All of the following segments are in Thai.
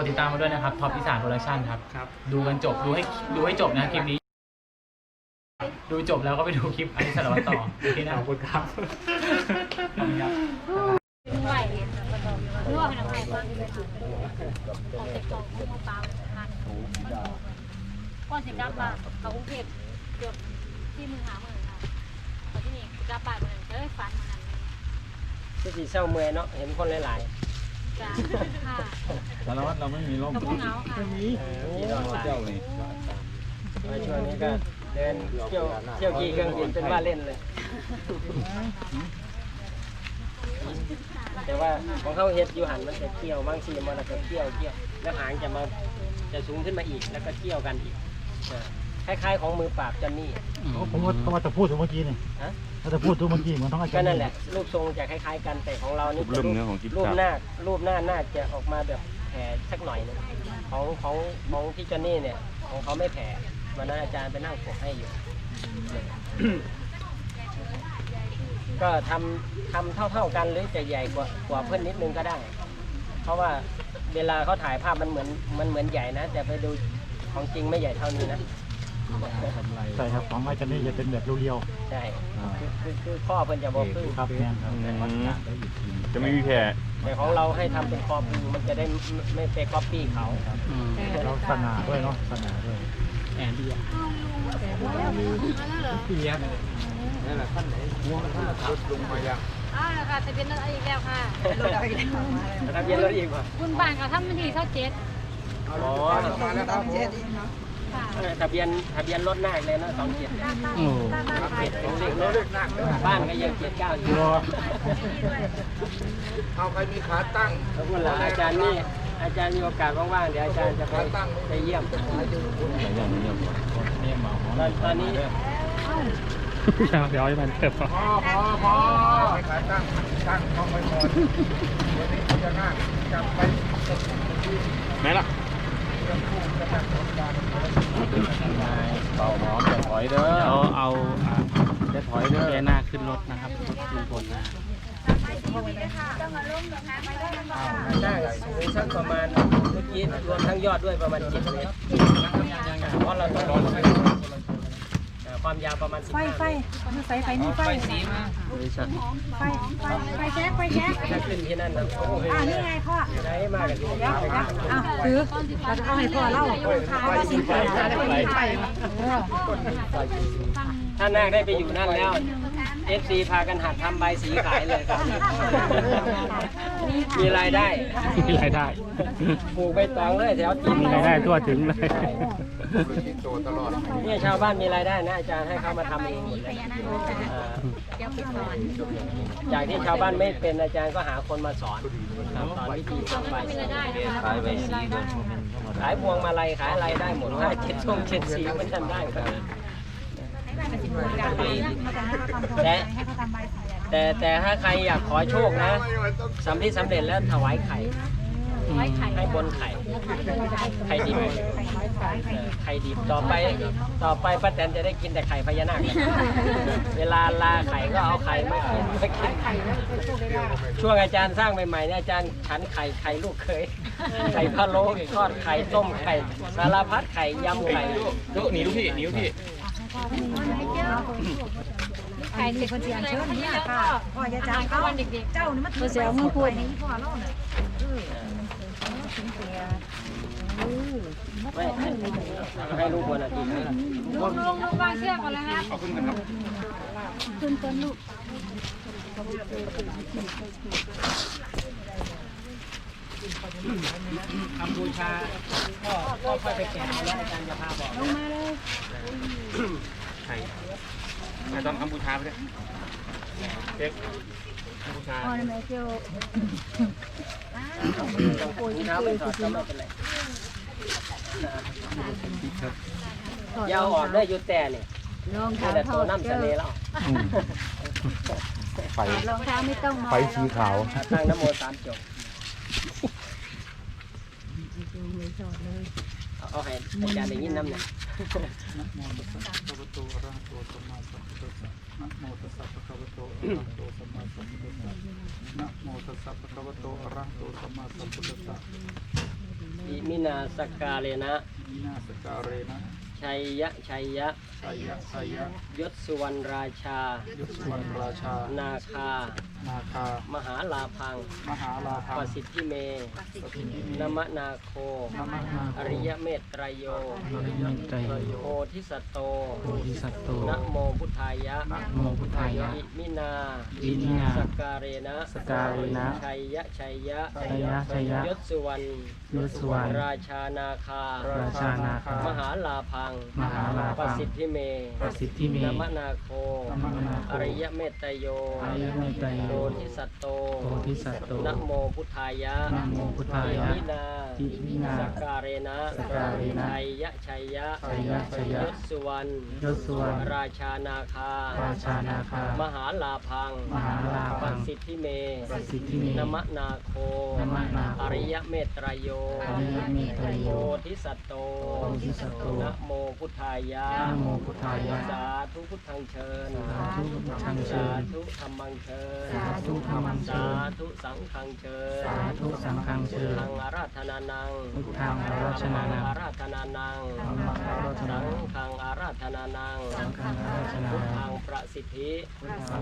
ดติดตามมาด้วยนะครับท็อปอีสานโปรดักชันครับ ครับ ดูกันจบดูให้ดูให้จบนะคลิปนี้ ดูจบแล้วก็ไปดูคลิปอันนี้สารวัตรต่อโอเคนะขอบคุณครับขอบคุณครับไหวลวกน้ำไข่บ้างออกจากกล่องของปลาหันก่อนสิกลับมาเขากรุงเทพเกือบที่มือหามือค่ะพอที่นี่กลับบ้านมือเอ้ยฝันมันนั้นคือสีเศร้าเมื่อยเนาะเห็นคนหลาย จ้าค่ะสารวัตรเราไม่มีร่มกระเพาะเหงาค่ะๆเออพี่น้องหลายเจ้านี่มาช่วงนี้ก็เดินเที่ยวเที่ยวกี่เครื่องบินเป็นว่าเล่นเลย แต่ว่าของเขาเฮ็ดอยู่หันมันจะเกี่ยวบางทีมันก็เกี่ยวเกี่ยวแล้วหางจะมาจะสูงขึ้นมาอีกแล้วก็เกี่ยวกันอีกเออคล้ายๆของมือปราบจอนนี่ผมว่าเขามาจะพูดถึงเมื่อกี้นี่ ฮะเขาจะพูดถึงเมื่อกี้เหมือนต้องอาจาก็รย์นั่นแหละรูปทรงจะคล้ายๆกันแต่ของเรานี่รูปเนื้อของจิ๊บรูปจับหน้ารูปหน้าน่าจะออกมาแบบแผลสักหน่อยหนึงของของของพี่จอนนี่เนี่ย ของเขาไม่แผลวันนั้นอาจารย์ไปนั่งปกให้อยู่ ก็ทำทำเท่าๆกันหรือจะใหญ่กว่ากว่าเพื่อนนิดนึงก็ได้ เพราะว่าเวลาเขาถ่ายภาพมันเหมือนมันเหมือนใหญ่นะแต่ไปดูของจริงไม่ใหญ่เท่านี้นะ ใช่ครับของอาจารย์นี่จะเป็นแบบเรียวใช่คือคือคือข้อเพิ่นจะบอกขึ้นๆครับแม่นครับจะไม่มีแผลแต่ของเราให้ทำเป็นคอปูมันจะได้ไม่ไม่ไปก๊อปปี้เขาเราสง่าด้วยเนาะสง่าด้วยแอนดี้อะอ้าวค่ะทะเบียนรถอีกแล้วค่ะทะเบียนรถอีกว่ะคุณบ้านเขาทำมันทีเท่าเจ็ด อ๋อค่ะ ทะเบียนทะเบียนรถหน้าอีกเลยนะสองเจ็ดโอ้เจ็ดเป็นเลขรถบ้านก็ยังเจ็ดเก้าอยู่เอาใครมีขาตั้งแล้วเวลาอาจารย์นี่อาจารย์มีโอกาสว่างๆเดี๋ยวอาจารย์จะไปไปเยี่ยมอย่างนี้ตอนตอนนี้เดี๋ยวให้มันเถิบพอพอพอมีขาตั้งตั้งเข้าไปก่อนเดี๋ยวนี้จะนั่งจับไปไหนล่ะ เบาหอมจะถอยเด้อเดี๋ยวเอาจะถอยเด้อแกหน้าขึ้นรถนะครับรถลุงพลนะได้สูงสักประมาณเมื่อกี้รวมทั้งยอดด้วยประมาณเจ็ดเมตรเพราะเราต้องรอ ความยาวประมาณสิบไฟห้าไฟมันใส่ไฟนี่ไฟไฟสีมาไฟไฟไฟแช็กไฟแช็กถ้าขึ้นที่นั่นนะโอ้โหอ่านี่ไงพ่อได้มากกันทีเดี๋ยวเดี๋ยวอะถือเราจะเอาให้พ่อเล่าเอาว่าสิไฟไฟเออถ้านาคได้ไปอยู่นั่นแล้ว FC พากันหัดทำใบสีขายเลยครับมีรายได้ มีรายได้ ปลูกใบตองเลยแถวตีนมีรายได้ทั่วถึงเลย กินโตตลอดเนี่ยชาวบ้านมีรายได้นะอาจารย์ให้เขามาทำเองหมดเลยเอ่อจากที่ชาวบ้านไม่เป็นอาจารย์ก็หาคนมาสอนครับสอนวิธีทำใบสีขายใบสีเด้อขายพวงมาลัยขายอะไรได้หมดถ้าเจ็ดช่วงเจ็ดสีมันทำได้ครับแต่แต่แต่ถ้าใครอยากขอโชคนะสำที่สำเร็จแล้วถวายไข่ไว้ไข่ ให้บนไข่ไข่ดิบเออไข่ดิบต่อไปต่อไปป้าแตนจะได้กินแต่ไข่พญานาคเวลาลาไข่ก็เอาไข่มากินมากินช่วงอาจารย์สร้างใหม่ๆเนี่ยอาจารย์ฉันไข่ไข่ลูกเคยไข่พะโล้ทอดไข่ต้มไข่สารพัดไข่ยำไข่ลูกหนีลูกพี่หนีลูกพี่ไข่เด็กคนเสียงเชิญเนี่ยค่ะพ่ออย่าอาจัหาบรกลางวันเด็กเจ้านี่มันถือเสียมือพูดนี่พ่อเล่าน่ะไม่ ให้ให้ลูกบนอาทิตย์ๆลุงลุงลุงวางเชือกก่อนเลยครับขึ้นต้นลูกทำบูชาก็ก็ค่อยไปแกะแล้วอาจารย์จะพาบอกลงมาเลยใช่ไม่ต้องทำบูชาไปเลยเด็ก ทำบูชาพ่อนี่แม่เจ้าต้องปูเท้าไปถอดก็ไม่เป็นไรอยาวออกได้อยุแต่เนี่ยลองมีแต่ตัวน้ำเสน่ห์แล้วไฟรองเท้าไม่ต้องมาไฟสีขาวตั้งน้ำโมสามจบ เอาเอาให้อาจารย์ได้ยินน้ำเนี่ยนะโมตัสสะภะคะวะโตอะระหะโตสัมมาสัมพุทธัสสะนะโมตัสสะภะคะวะโตอะระหะโตสัมมาสัมพุทธัสสะนะโมตัสสะภะคะวะโตอะระหะโตสัมมาสัมพุทธัสสะอิมินาสกกาเลนะมีนาสการเรนะชัยยะชัยยะไสยะไสยะยศสุวรรณราชายศวรรณราชา นาคา นาคา มหาลาพังมหาลาภาประสิทธิเมสถิตินมนาโคนมนาอริยเมตไตรโยอริยใจโพธิสัตโต โพธิสัตว์โตนะโมพุทธายะนะโมพุทธายะ อิมินา อิมินาสกการเรนะสการเรนะชัยยะชัยยะ ชัยยะชัยยะยศสุวรรณ ยศสุวรรณราชานาคา ราชานาคา มหาลาพังมหาลาปภัระงสิทธิเมประสิทธิเมนมนาโคนมนาโคอริยเมตไตรโย อริยเมตไตรโยโพธิสัตโตโพธิสัตว์โตนะโมพุทธายะนะโมพุทธายะอิมินาอิมินาสกการเรนะสการเรนะชัยยะชัยยะชัยยะชัยยะยศสุวรรณยศสุวรรณราชานาคาราชานาคามหาลาพังมหาลาภังปัสสิทธิเมประสิทธิเมนมนาโคนมนาโคอริยเมตไตรโยอริยเมตไตรโยโพธิสัตโตโพธิสัตโตนะโมพุทธายะนะโมพุทธายะสาธุพุทธังเชิญสาธุพุทธังเชิสาญธุธรรมังเชิญสาธุธรรมังเชิญสาธุสังฆังเชิญสาธุสังฆังเชิญทางอาราธนานังพุทธังอาราธนานัง อาราธนานังธัมมังอาราธนาสังนังฆังอาราธนานัง สังฆังอาราธนาพุทนัธังงประสิทธิพุทธัง ประสิทธร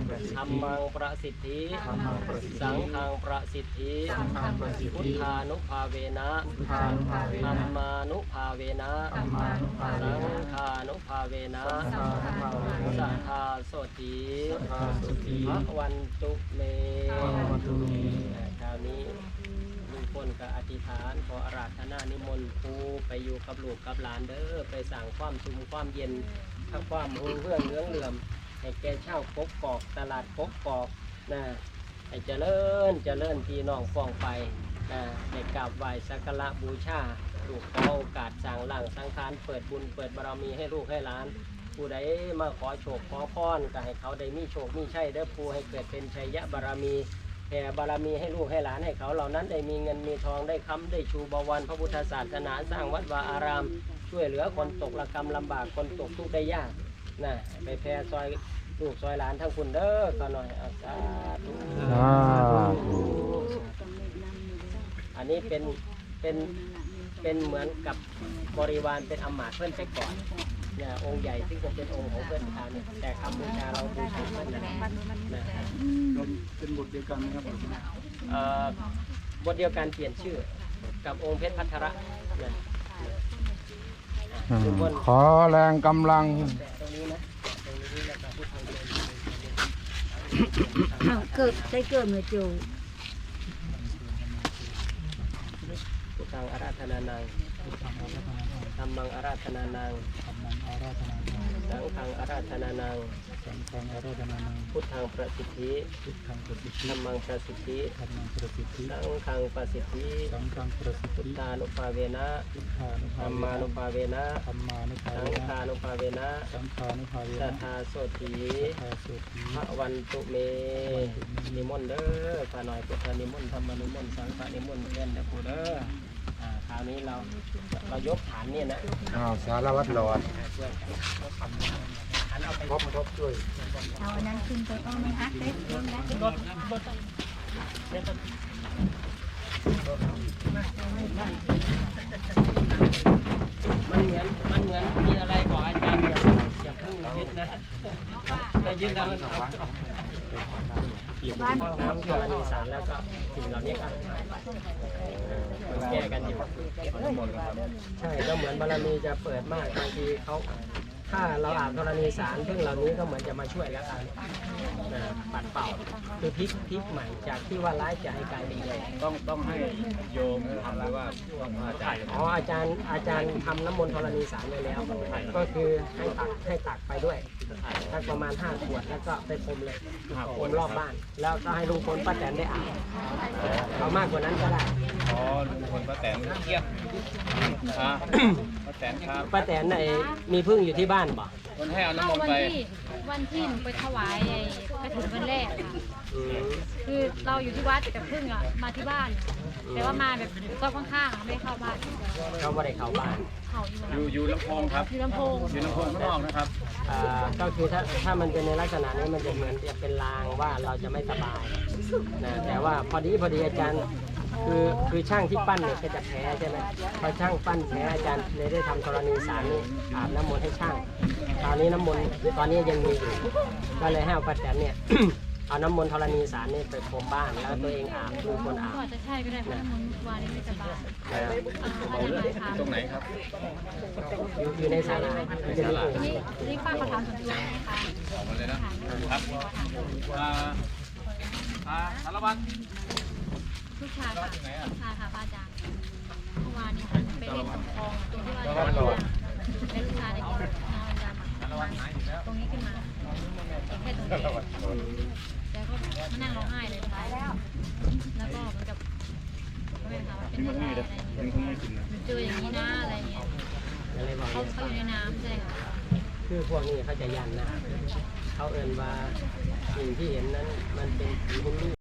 รธิมังประสิทธิธัมมังประสิทธิ สังฆังประสิทธิสังฆังประสิทพุทธิธานุภาเวนะพุทธานุภาเวธรนะรมานุภาเวนะธัมมานุภาเวสังนะฆานุภาเวนะสังฆานุภาเวนะสัทธาโสติสัทธาโสติพระวันตุเมภวันตุเมคราวนี้ลุงพลก็อธิษฐานขออาราธนานิมนต์ปูไปอยู่กับลูกกับหลานเด้อไปสั่งความสุขความเย็นทั้งความหุ่งเรื่องเรื่องเหลื่อม ให้แกเช่ากกกอกตลาดกกกอกนะให้เจริญเจริญพี่น้องฟองไปนะให้กราบไหว้สักการะบูชาลูกขอโอกาสสั่งหลังสังขารเปิดบุญเปิดบารมีให้ลูกให้หลาน ผู้ใดมาขอโชคขอพรก็ให้เขาได้มีโชคมีชัยเด้อผู้ให้เกิดเป็นชัยยะบารมีแผ่บารมีให้ลูกให้หลานให้เขาเหล่านั้นได้มีเงินมีทองได้ค้ำได้ชูบวรพระพุทธศาสนาสร้างวัดวาอาราม ช่วยเหลือคนตกระกรรมลำบากคนตกทุกข์ได้ยาก นะไปแผ่ซอยลูกซอยหลานทั้งคุณเด้อก็หน่อยอาสาธุอันนี้เป็นเป็นเป็นเหมือนกับบริวารเป็นอำมาตย์เพื่อนไปก่อนเนี่ยองค์ใหญ่ซึ่งจะเป็นองค์ของเพื่อนทานเนี่ยแต่คำบูชาเราบูชาท่านนะนะเป็นบทเดียวกันนะครับเอ่อบทเดียวกันเปลี่ยนชื่อ กับองค์เพชรพัทระนะทุกคนขอแรงกำลัง ตรงนี้นะตรงนี้แล้วก็พูดทางเดิน อ้าว เกิดใช้เกิดมาจูพุทธังอาราธนานังธรรมังอาราธนานังธัมมังอาราธนานังสังฆังอาราธนานัง สังฆังอาราธนานังพุทธังประสิทธิพุทธังประสิทธิธรรมังประสิทธิธัมมังประสิทธิสังฆังประสิทธิสังฆังประสิทพุทธิธานุภาเวนะพุทธานุธรภารเวมานุนะภาเวนะธัมมานุภาสัเวงฆานะนุภาเวนะสังฆานุภาเวสันะทธาโสติพาสุทีพระวันตุเมนิมนต์เด้อพาหน่อยพุทธนิมนต์ธรรมนิมนต์สังฆนิมนต์เพื่อนเด้อครูเด้ออ่าคราวนี้เราเรายกฐานเนี่ยนะ อ้าวสารวัตรหลอด ช่วยกันฐานเอาไป ครบครบช่วยเอาอันนั้นขึ้นไปก็ไม่ฮักได้เพิ่มได้รถรถเดี๋ยวต้องมันเหมือน มันเหมือนมีอะไรบอกอาจารย์อย่าอย่าเพิ่งยึดนะถ้ายึดแล้วมันบ้านน้ำเกลือมีสารแล้วก็สิ่งเหล่านี้ก็แก้กันอยู่ใช่ก็เหมือนบารมีจะเปิดมากบางทีเขา ถ้าเราอ่านธรณีสารซึ่งเหล่านี้ก็เหมือนจะมาช่วยแล้วกันนะปัดเป่าคือพลิกพลิกใหม่จากที่ว่าร้ายจะให้กลายเป็นดีต้องต้องให้โยมทำหรือว่าต้องอาจารย์อ๋ออาจารย์อาจารย์ทำน้ำมนต์ธรณีสารไว้แล้ว ก็คือให้ตักให้ตักไปด้วย สักประมาณ5ขวดแล้วก็ไปพรมเลยพรมรอบบ้าน แล้วก็ให้ลุงพลป้าแตนได้อ่านเอามากกว่านั้นก็ได้อ๋อลุงพลป้าแตนเกียบอ่าป้าแตนครับป้าแตนไอ้มีพึ่งอยู่ที่บ้านบ่คนให้เอาเข้าน้ำมนต์วันไป ที่วันที่หนูไปถวายไอ้กระถิ่นวันแรกค่ะคือเราอยู่ที่วัดแต่พึ่งอะมาที่บ้าน แต่ว่ามาแบบก็ข้างๆอะไม่ได้เข้าบ้านเขาไม่ได้เข้าบ้านเขาอยู่อยู่อยู่ลำโพงครับที่ลำโพงอยู่ลำโพงข้างนอกนะครับ อ่าก็คือถ้าถ้ามันเป็นในลักษณะนี้มันจะเหมือนจะเป็นลางว่าเราจะไม่สบายนะแต่ว่าพอดีพอดีอาจารย์คือคือช่างที่ปั้นเนี่ยก็จะแพ้ใช่ไหมพอช่างปั้นแพ้อาจารย์เลยได้ทำธรณีสารนี่อาบน้ำมนต์ให้ช่าง ตอนนี้น้ำมนต์ตอนนี้ยังมีอยู่ก็เลยให้เอาป้าแตนเนี่ย เอาน้ำมนต์ธรณีสารนี่ไปพรมบ้านแล้วตัวเองอาบดูคนอาบก็อาจจะใช่ก็ได้เพราะน้ำมันต์วานนี้ไม่สบายนะครับอ่าอาจารย์หมายถามตรงไหนครับอยู่อยู่ในศาลามันจะมีโอ่งนี่นี่ป้าเขาถามส่วนตัวนะคะออกมาเลยนะครับอ่าอ่าสารวัตรลูกชายค่ะลูกชายค่ะป้าอาจารย์เมื่อวานนี้ค่ะไปเล่นคลองตรงที่ว่าจะเป็นลูกชายในกินนอ นดำตรงนี้ขึ้นมาแค่ตรงนี้แล้วก็มานั่งร้องไห้เลยท้ายแล้วแล้วก็เหมือนกับไม่ถามว่าเป็นอะไรอะไรอย่างเลยเจออย่างนี้นะอะไรเงี้ยเขาเขาอยู่ในน้ำใช่ค่ะคือพวกนี้เขาจะยันนะเขาเอ่นว่าสิ่งที่เห็นนั้นมันเป็นผีบุญลูก